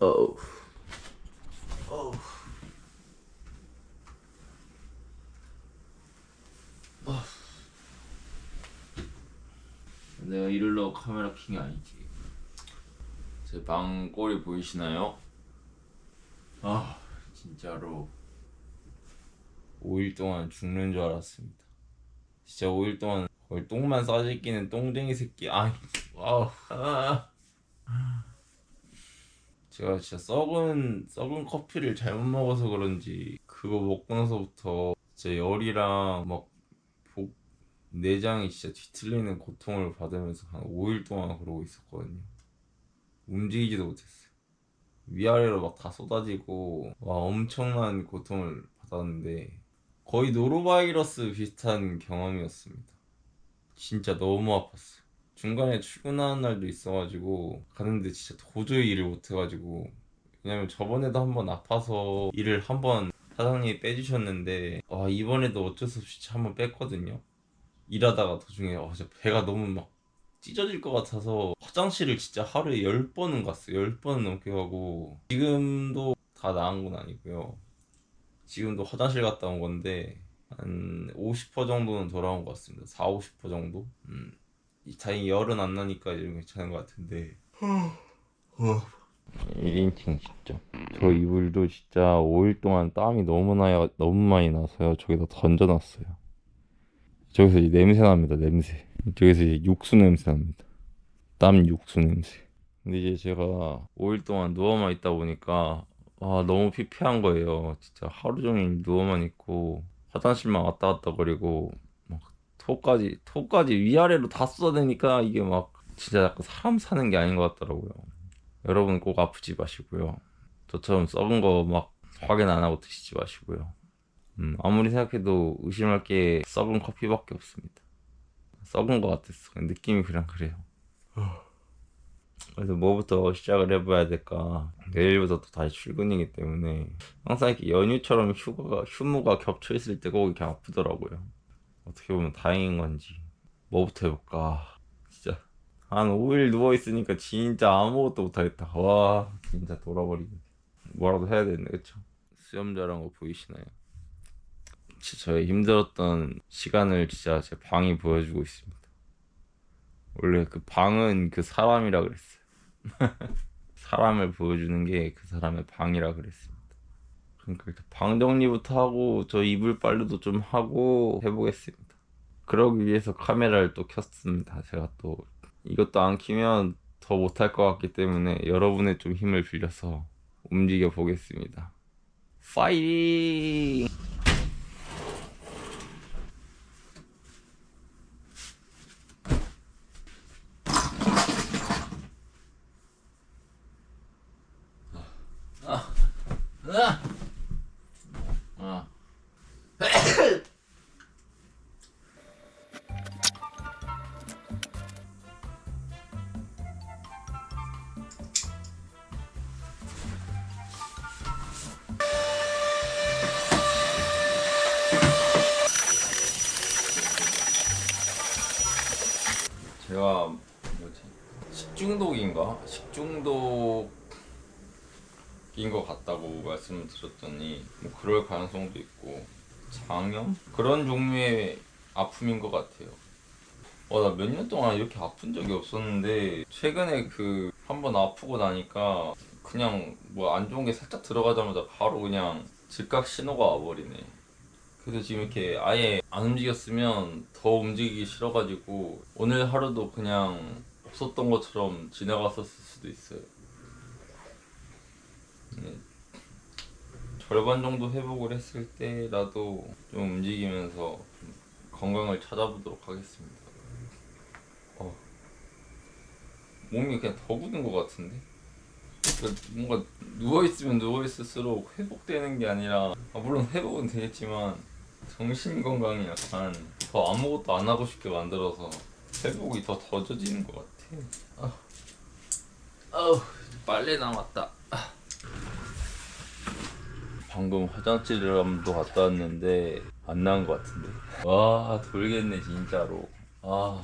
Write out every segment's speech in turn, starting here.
어우. 어우. 어. 내가 이럴러 카메라 킹이 아니지. 제방 꼴이 보이시나요? 아, 진짜로 5일 동안 죽는 줄 알았습니다. 진짜 5일 동안 거의 똥만 싸질끼는 똥쟁이 새끼. 와우. 아. 제가 진짜 썩은 썩은 커피를 잘못 먹어서 그런지 그거 먹고 나서부터 진짜 열이랑 막 복, 내장이 진짜 뒤틀리는 고통을 받으면서 한 5일 동안 그러고 있었거든요. 움직이지도 못했어요. 위아래로 막 다 쏟아지고 와 엄청난 고통을 받았는데 거의 노로바이러스 비슷한 경험이었습니다. 진짜 너무 아팠어요. 중간에 출근하는 날도 있어가지고 가는데 진짜 도저히 일을 못해가지고 왜냐면 저번에도 한번 아파서 일을 한번 사장님이 빼주셨는데 아 이번에도 어쩔 수 없이 한번 뺐거든요. 일하다가 도중에 아 진짜 배가 너무 막 찢어질 것 같아서 화장실을 진짜 하루에 10번은 갔어요. 10번은 넘게 가고 지금도 다 나은 건 아니고요. 지금도 화장실 갔다 온 건데 한 50% 정도는 돌아온 것 같습니다. 4, 50% 정도? 음. 다행히 열은 안 나니까 이런 괜찮은 것 같은데. 1인칭 진짜. 저 이불도 진짜 5일 동안 땀이 너무 나요 너무 많이 나서요. 저기다 던져놨어요. 저기서 이제 냄새 납니다 냄새. 저기서 이제 육수 냄새 납니다. 땀 육수 냄새. 근데 이제 제가 5일 동안 누워만 있다 보니까 아 너무 피폐한 거예요. 진짜 하루 종일 누워만 있고 화장실만 왔다 갔다 거리고 막 토까지 토까지 위아래로 다 쏟아내니까 이게 막 진짜 약간 사람 사는 게 아닌 것 같더라고요. 여러분 꼭 아프지 마시고요. 저처럼 썩은 거 막 확인 안 하고 드시지 마시고요. 음, 아무리 생각해도 의심할 게 썩은 커피밖에 없습니다. 썩은 거 같았어. 느낌이 그냥 그래요. 그래서 뭐부터 시작을 해봐야 될까? 내일부터 또 다시 출근이기 때문에 항상 이렇게 연휴처럼 휴가가 휴무가 겹쳐 있을 때꼭 이렇게 아프더라고요 어떻게 보면 다행인 건지. 뭐부터 해볼까? 진짜. 한 5일 누워 있으니까 진짜 아무것도 못하겠다. 와 진짜 돌아버리겠네. 뭐라도 해야 되는데 그쵸? 수염 자란 거 보이시나요? 진짜 저의 힘들었던 시간을 진짜 제 방이 보여주고 있습니다. 원래 그 방은 그 사람이라 그랬어요. 사람을 보여주는 게 그 사람의 방이라 그랬습니다. 그러니까 방 정리부터 하고 저 이불 빨래도 좀 하고 해보겠습니다 그러기 위해서 카메라를 또 켰습니다. 제가 또 이것도 안 키면 더 못할 것 같기 때문에 여러분의 좀 힘을 빌려서 움직여 보겠습니다. 파이팅 제가 뭐지 식중독인가 식중독인 것 같다고 말씀을 드렸더니 뭐 그럴 가능성도 있고 장염 그런 종류의 아픔인 것 같아요. 어, 나몇 년 동안 이렇게 아픈 적이 없었는데 최근에 그 한 번 아프고 나니까 그냥 뭐 안 좋은 게 살짝 들어가자마자 바로 그냥 즉각 신호가 와버리네. 그래서 지금 이렇게 아예 안 움직였으면 더 움직이기 싫어가지고 오늘 하루도 그냥 없었던 것처럼 지나갔었을 수도 있어요. 네. 절반 정도 회복을 했을 때라도 좀 움직이면서 좀 건강을 찾아보도록 하겠습니다. 어. 몸이 그냥 더 굳은 것 같은데? 그러니까 뭔가 누워있으면 누워있을수록 회복되는 게 아니라 아, 물론 회복은 되겠지만 정신 건강이 약간 더 아무것도 안 하고 싶게 만들어서 회복이 더 더뎌지는 것 같아. 아, 아우 빨래 남았다. 아. 방금 화장실도 갔다 왔는데 안 나은 것 같은데. 와 돌겠네 진짜로. 아,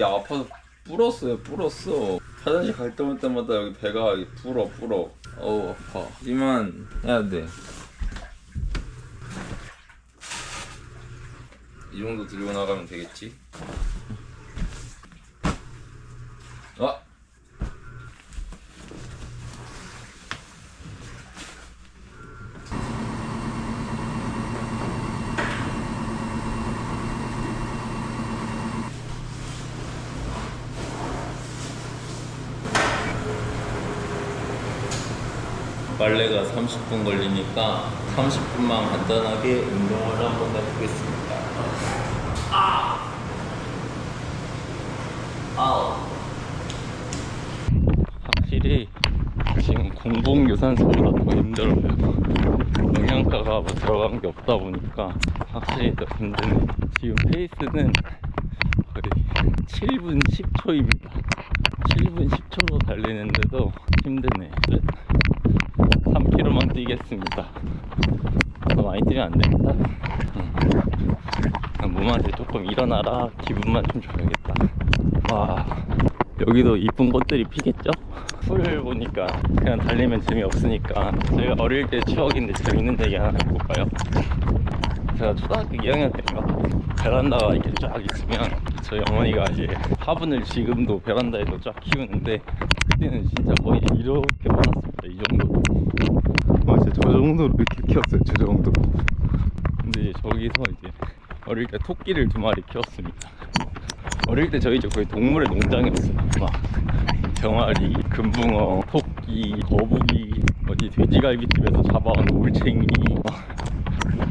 야 아파서 불었어요 불었어. 화장실 갈 때마다 여기 배가 불어 불어. 어우 아파 하지만 해야 돼 이 정도 들고 나가면 되겠지 아 빨래가 30분 걸리니까 30분만 간단하게 운동을 한번 해보겠습니다. 아! 아우. 확실히 지금 공복 유 산소보다 더 힘들어요. 영양가가 뭐 들어간 게 없다 보니까 확실히 더 힘드네. 지금 페이스는 거의 7분 10초입니다. 7분 10초로 달리는데도 힘드네. 3km만 뛰겠습니다. 더 많이 뛰면 안 되겠다. 응. 몸한테 조금 일어나라. 기분만 좀 줘야겠다. 와, 여기도 이쁜 꽃들이 피겠죠? 풀 보니까 그냥 달리면 재미없으니까 제가 어릴 때 추억인데 재밌는 얘기 하나 해볼까요? 제가 초등학교 2학년 때인가? 베란다가 이렇게 쫙 있으면 저희 어머니가 이제 화분을 지금도 베란다에서 쫙 키우는데 그때는 진짜 거의 이렇게 많았습니다 이 정도. 아 진짜 저 정도로 이렇게 키웠어요 저 정도로 근데 이제 저기서 이제 어릴 때 토끼를 두 마리 키웠습니다. 어릴 때 저희 집 거의 동물의 농장이었어요 막 병아리, 금붕어, 토끼, 거북이 어디 돼지갈비집에서 잡아온 올챙이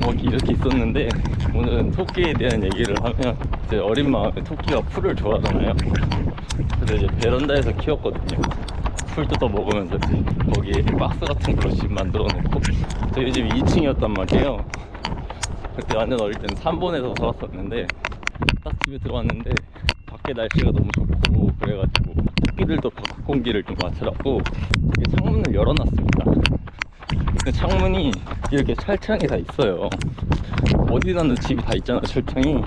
뭐 이렇게 있었는데 오늘은 토끼에 대한 얘기를 하면 제 어린 마음에 토끼가 풀을 좋아하잖아요. 그래서 이제 베란다에서 키웠거든요. 풀 뜯어 먹으면서 거기에 박스 같은 걸로 집 만들어 놓고 저희 집이 2층이었단 말이에요. 그때 완전 어릴 때는 3번에서 살았었는데 딱 집에 들어왔는데 밖에 날씨가 너무 좋고 그래가지고 토끼들도 바깥 공기를 좀 이렇게 창문을 열어놨습니다. 근데 창문이 이렇게 철창이 다 있어요. 어디다는 집이 다 있잖아, 철창이.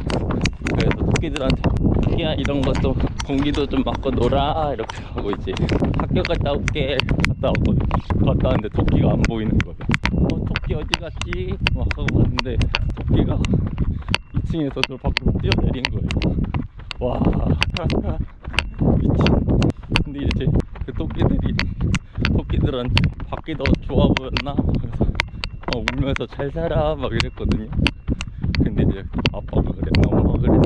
그래서 토끼들한테 토끼야 이런 것도 공기도 좀 맞고 놀아 이렇게 하고 이제 학교 갔다 올게 갔다 왔거든요. 갔다 왔는데 토끼가 안 보이는 거예요. 어 토끼 어디 갔지? 막 하고 봤는데 토끼가 2층에서 저 밖으로 뛰어내린 거예요. 와 미친. 그 토끼들이 토끼들한테 밖이 더 좋아 보였나? 그래서 어, 울면서 잘 살아 막 이랬거든요. 근데 이제 아빠가 그랬나 엄마가 그랬나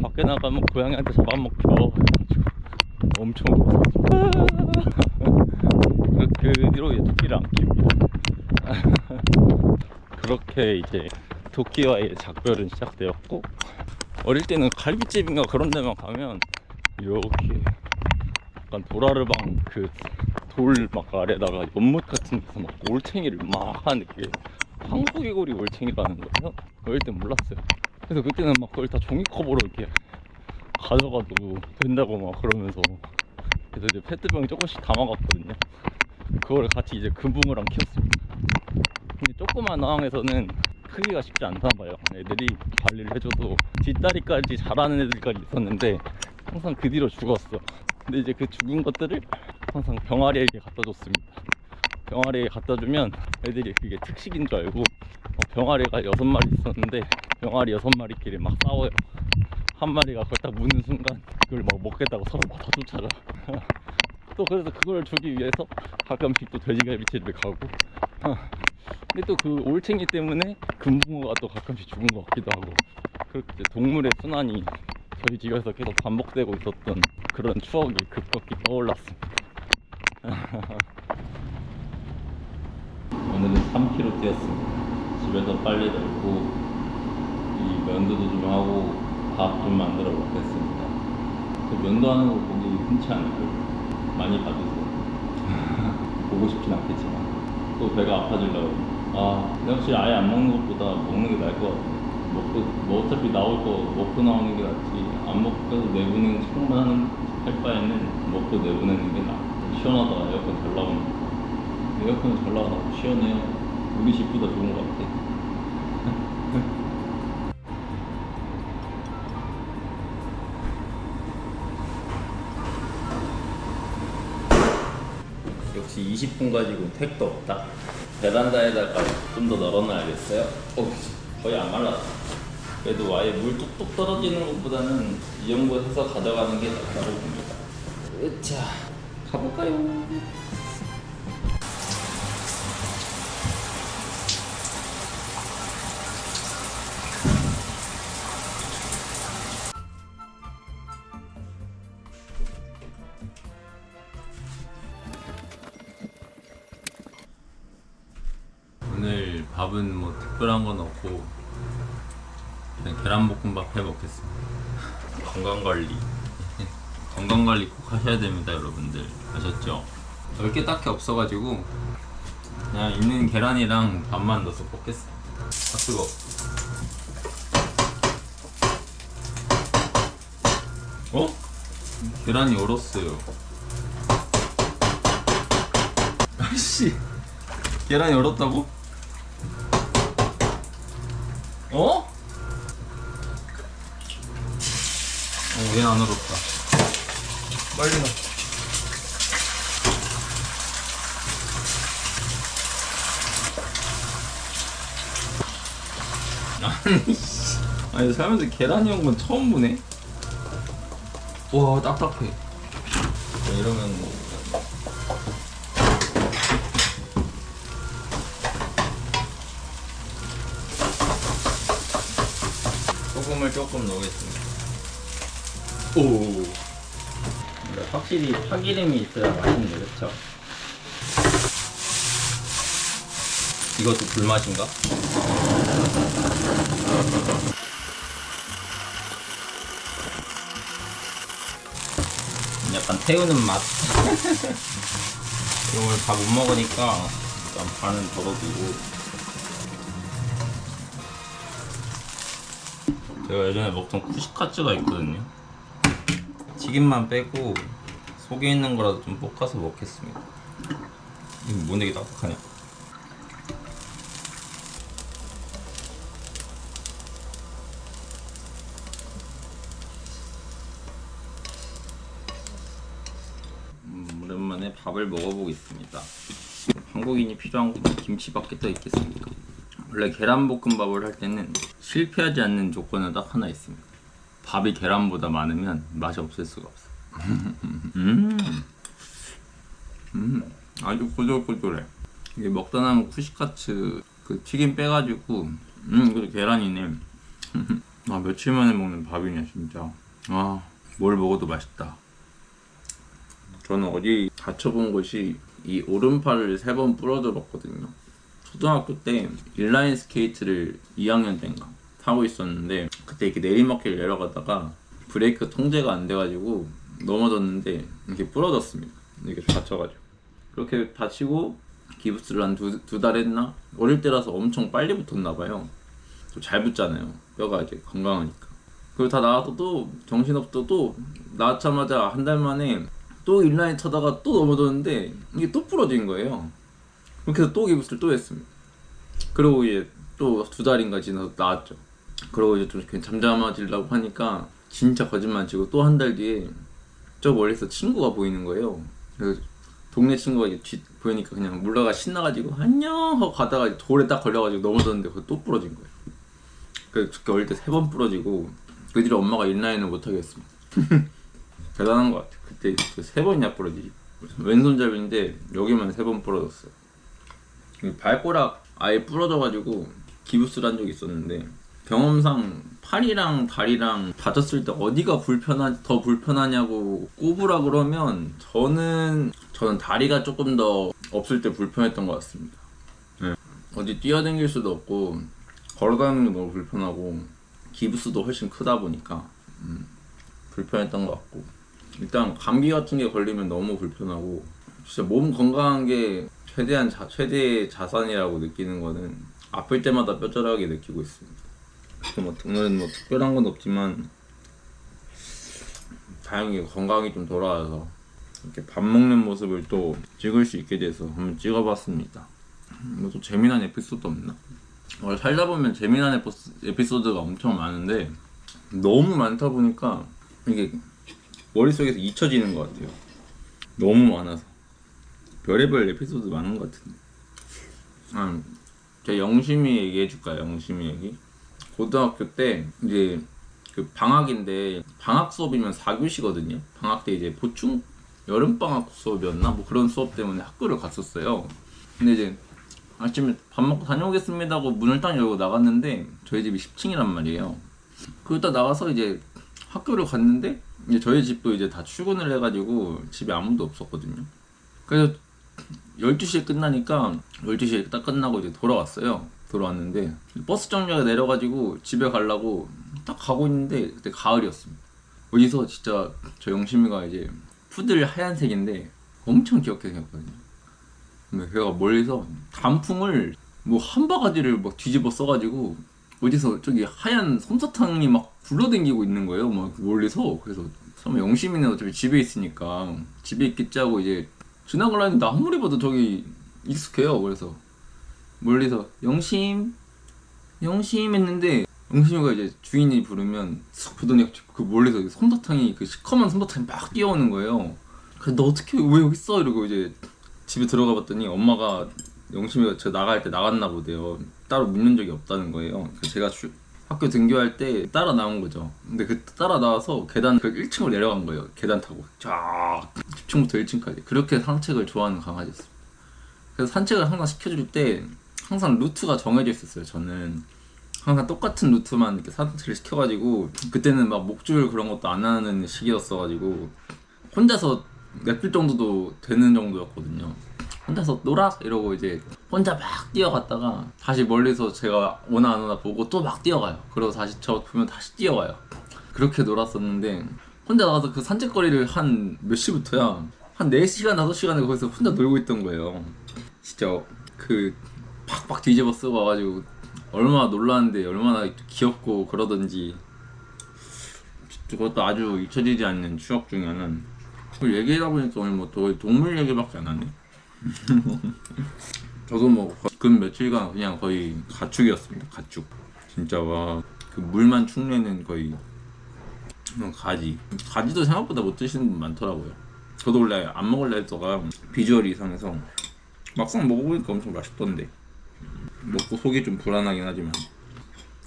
밖에 나가면 고양이한테 잡아먹혀 엄청. 그, 그 뒤로 이제 토끼를 안 키웁니다. 그렇게 이제 토끼와의 작별은 시작되었고 어릴 때는 갈비집인가 그런 데만 가면 이렇게 약간 도라르방 그 돌 막 아래다가 연못 같은 데서 막 올챙이를 막 하는데 그게 황소개구리 올챙이라는 거예요. 어릴 땐 몰랐어요. 그래서 그때는 막 그걸 다 종이 컵으로 이렇게 가져가도 된다고 막 그러면서 그래서 이제 페트병에 조금씩 담아갔거든요. 그걸 같이 이제 금붕어랑 키웠습니다. 근데 조그만 어항에서는 크기가 쉽지 않나 봐요. 애들이 관리를 해줘도 뒷다리까지 자라는 애들까지 있었는데 항상 그 뒤로 죽었어. 근데 이제 그 죽은 것들을 항상 병아리에게 갖다 줬습니다. 병아리에 갖다 주면 애들이 그게 특식인 줄 알고 어, 병아리가 여섯 마리 있었는데 병아리 여섯 마리끼리 막 싸워요. 한 마리가 그걸 딱 무는 순간 그걸 막 먹겠다고 서로 막 다 쫓아가. 또 그래서 그걸 주기 위해서 가끔씩 또 돼지갈비집에 가고. 근데 또 그 올챙이 때문에 금붕어가 또 가끔씩 죽은 것 같기도 하고. 그렇게 동물의 순환이 저희 집에서 계속 반복되고 있었던 그런 추억이 급격히 떠올랐습니다. 오늘은 3km 뛰었습니다. 집에서 빨리 널고 이 면도도 좀 하고 밥 좀 만들어 먹겠습니다. 저 면도하는 거 보기 흔치 거예요. 많이 봐주세요. 보고 싶진 않겠지만 또 배가 아파지려고. 아, 역시 아예 안 먹는 것보다 먹는 게 나을 것 같아요. 먹고 뭐 어차피 나올 거 먹고 나오는 게 낫지. 안 먹고 내보내는 척만 하는 할 바에는 먹고 내보내는 게 나아. 시원하다 에어컨 잘 나오는 거. 에어컨 잘 나와서 시원해요. 우리 집보다 좋은 것 같아. 역시 20분 가지고 택도 없다. 베란다에다가 좀 더 널어놔야겠어요. 어, 거의 안 말랐어. 그래도 아예 물 뚝뚝 떨어지는 것보다는 이 정도 해서 가져가는 게 낫다고 봅니다. 자, 가볼까요? 계란볶음밥 해 먹겠습니다. 건강 관리. 건강 관리 꼭 하셔야 됩니다, 여러분들. 아셨죠? 별게 딱히 없어가지고 그냥 있는 계란이랑 밥만 넣어서 볶겠습니다. 아 뜨거. 어? 계란이 얼었어요. 아씨, 계란이 얼었다고? 어? 얘는 안 얼었다. 빨리 나. 아니, 살면서 계란이 온건 처음 보네. 와 딱딱해. 이러면 소금을 조금 넣겠습니다. 오. 확실히 파기름이 있어야 맛있는데 그렇죠? 이것도 불맛인가? 약간 태우는 맛. 오늘 다못 먹으니까 일단 반은 덜어두고. 제가 예전에 먹던 쿠시카츠가 있거든요. 튀김만 빼고 속에 있는 거라도 좀 볶아서 먹겠습니다. 이거 뭔데 이게 딱딱하냐? 음, 오랜만에 밥을 먹어보겠습니다. 한국인이 필요한 건 김치밖에 더 있겠습니까? 원래 계란볶음밥을 할 때는 실패하지 않는 조건은 딱 하나 있습니다. 밥이 계란보다 많으면 맛이 없을 수가 없어. 음, 음, 아주 고들고들해. 이게 먹다 남은 쿠시카츠 그 튀김 빼가지고, 음, 그래도 계란이네. 아 며칠 만에 먹는 밥이냐 진짜. 아, 뭘 먹어도 맛있다. 저는 어디 다쳐본 곳이 이 오른팔을 세 번 부러져 봤거든요. 초등학교 때 인라인 스케이트를 2학년 때인가 타고 있었는데 그때 이렇게 내리막길 내려가다가 브레이크 통제가 안 돼가지고 넘어졌는데 이렇게 부러졌습니다. 이렇게 다쳐가지고 그렇게 다치고 기부스를 한두달 했나? 어릴 때라서 엄청 빨리 붙었나 봐요. 또 잘 붙잖아요. 뼈가 이제 건강하니까. 그리고 다 나와서 또 정신없어 또 나왔자마자 한 달 만에 또 인라인 타다가 또 넘어졌는데 이게 또 부러진 거예요. 그렇게 해서 또 기부스를 또 했습니다. 그리고 이제 또 두 달인가 지나서 나왔죠. 그러고 이제 좀 잠잠해지려고 하니까 진짜 거짓말 치고 또 한 달 뒤에 저 멀리서 친구가 보이는 거예요. 동네 친구가 뒤 보이니까 그냥 물러가 신나가지고 안녕 하고 가다가 돌에 딱 걸려가지고 넘어졌는데 그거 또 부러진 거예요. 그래서 그렇게 어릴 때 세 번 부러지고 그 뒤로 엄마가 인라인을 못 하겠습니다. 대단한 것 같아. 그때 그세 번이나 부러지지. 왼손잡이인데 여기만 세 번 부러졌어요. 이 발가락 아예 부러져가지고 기부스를 한 적이 있었는데 경험상 팔이랑 다리랑 다쳤을 때 어디가 불편하 더 불편하냐고 꼽으라 그러면 저는 저는 다리가 조금 더 없을 때 불편했던 것 같습니다. 네. 어디 뛰어다닐 수도 없고 걸어다니는 게 너무 불편하고 기부스도 훨씬 크다 보니까 음, 불편했던 것 같고 일단 감기 같은 게 걸리면 너무 불편하고 진짜 몸 건강한 게 최대한 자, 최대의 자산이라고 느끼는 거는 아플 때마다 뼈저하게 느끼고 있습니다. 뭐 오늘은 뭐 특별한 건 없지만 다행히 건강이 좀 돌아와서 이렇게 밥 먹는 모습을 또 찍을 수 있게 돼서 한번 찍어봤습니다. 뭐 또 재미난 에피소드 없나? 원래 살다 보면 재미난 에피소- 에피소드가 엄청 많은데 너무 많다 보니까 이게 머릿속에서 잊혀지는 것 같아요. 너무 많아서. 별의별 에피소드 많은 것 같은데. 아, 제 영심이 얘기해 줄까요? 영심이 얘기. 고등학교 때 이제 그 방학인데 방학 수업이면 4교시거든요. 방학 때 이제 보충 여름 방학 수업이었나 뭐 그런 수업 때문에 학교를 갔었어요. 근데 이제 아침에 밥 먹고 다녀오겠습니다 하고 문을 딱 열고 나갔는데 저희 집이 10층이란 말이에요. 그러다 나가서 이제 학교를 갔는데 이제 저희 집도 이제 다 출근을 해가지고 집에 아무도 없었거든요. 그래서 12시에 끝나니까 12시에 딱 끝나고 이제 돌아왔어요. 돌아왔는데 버스 정류장에 내려가지고 집에 가려고 딱 가고 있는데 그때 가을이었습니다. 어디서 진짜 저 영심이가 이제 푸들 하얀색인데 엄청 귀엽게 생겼거든요. 근데 걔가 멀리서 단풍을 뭐 한 바가지를 막 뒤집어 써가지고 어디서 저기 하얀 솜사탕이 막 굴러다니고 있는 거예요. 막 멀리서 그래서 처음에 영심이는 어차피 집에 있으니까 집에 있겠지 하고 이제 지나가려 했는데 아무리 봐도 저기 익숙해요. 그래서 멀리서 영심 영심 했는데 영심이가 이제 주인이 부르면 쓱 보더니 그 멀리서 솜사탕이 그 시커먼 솜사탕이 막 뛰어오는 거예요. 그래서 너 어떻게 왜 여기 있어 이러고 이제 집에 들어가 봤더니 엄마가 영심이가 저 나갈 때 나갔나 보대요. 따로 묻는 적이 없다는 거예요. 제가 주- 학교 등교할 때 따라 나온 거죠. 근데 그 따라 나와서 계단 그 1층으로 내려간 거예요. 계단 타고 쫙 10층부터 1층까지 그렇게 산책을 좋아하는 강아지였어요. 그래서 산책을 항상 시켜줄 때 항상 루트가 정해져 있었어요. 저는 항상 똑같은 루트만 이렇게 산책을 시켜가지고 그때는 막 목줄 그런 것도 안 하는 시기였어가지고 혼자서 냅둘 정도도 되는 정도였거든요. 혼자서 놀아 이러고 이제 혼자 막 뛰어갔다가 다시 멀리서 제가 오나 안 오나 보고 또 막 뛰어가요. 그러고 다시 저 보면 다시 뛰어와요. 그렇게 놀았었는데 혼자 나가서 그 산책거리를 한 몇 시부터야 한 4시간 5시간을 거기서 혼자 놀고 있던 거예요. 진짜 그 팍팍 뒤집어 쓰고 와가지고 얼마나 놀랐는데 얼마나 귀엽고 그러던지. 그것도 아주 잊혀지지 않는 추억 중에 그걸 얘기하다 보니까 오늘 뭐 동물 얘기밖에 안 하네. 저도 뭐 근 며칠간 그냥 거의 가축이었습니다. 가축. 진짜 와. 그 물만 축내는 거의 그냥 가지. 가지도 생각보다 못 드시는 분 많더라고요. 저도 원래 안 먹을래 했다가 비주얼이 이상해서 막상 먹어보니까 엄청 맛있던데 먹고 속이 좀 불안하긴 하지만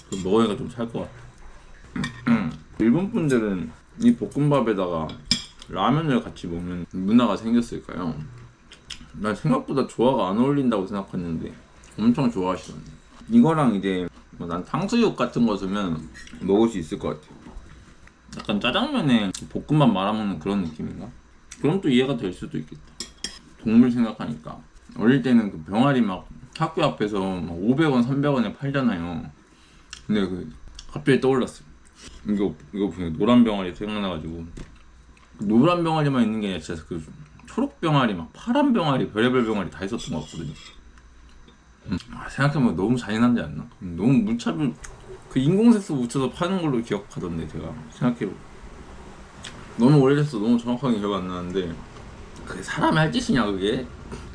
그 먹으니까 좀살것 같아. 일본 분들은 이 볶음밥에다가 라면을 같이 먹는 문화가 생겼을까요? 난 생각보다 조화가 안 어울린다고 생각했는데 엄청 좋아하시던데. 이거랑 이제 뭐 난 탕수육 같은 거 주면 먹을 수 있을 것 같아 약간 짜장면에 볶음밥 말아먹는 그런 느낌인가? 그럼 또 이해가 될 수도 있겠다. 동물 생각하니까. 어릴 때는 그 병아리 막 학교 앞에서 막 500원, 300원에 팔잖아요. 근데 그 갑자기 떠올랐어요. 이거 이거 보면 노란 병아리 생각나가지고. 노란 병아리만 있는 게 아니라 진짜 그 초록 병아리 막 파란 병아리 별의별 병아리 다 있었던 것 같거든요. 음, 아, 생각해보면 너무 잔인하지 않나? 음, 너무 무차별 그 인공색소 묻혀서 파는 걸로 기억하던데 제가 생각해보 너무 오래돼서 너무 정확하게 기억 안 나는데. 그게 사람이 할 짓이냐 그게?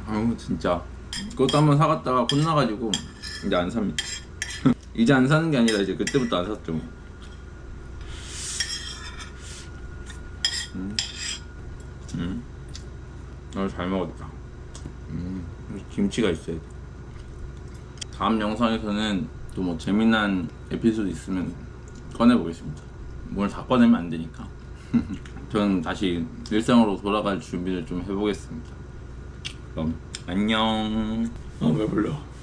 아유 진짜 그것도 한번 사갔다가 혼나가지고 이제 안 삽니다. 이제 안 사는 게 아니라 이제 그때부터 안 샀죠. 어, 잘 먹었다. 음, 김치가 있어야 돼. 다음 영상에서는 또 뭐 재미난 에피소드 있으면 꺼내보겠습니다. 오늘 다 꺼내면 안 되니까. 저는 다시 일상으로 돌아갈 준비를 좀 해보겠습니다. 그럼 안녕. 아, 왜 불러?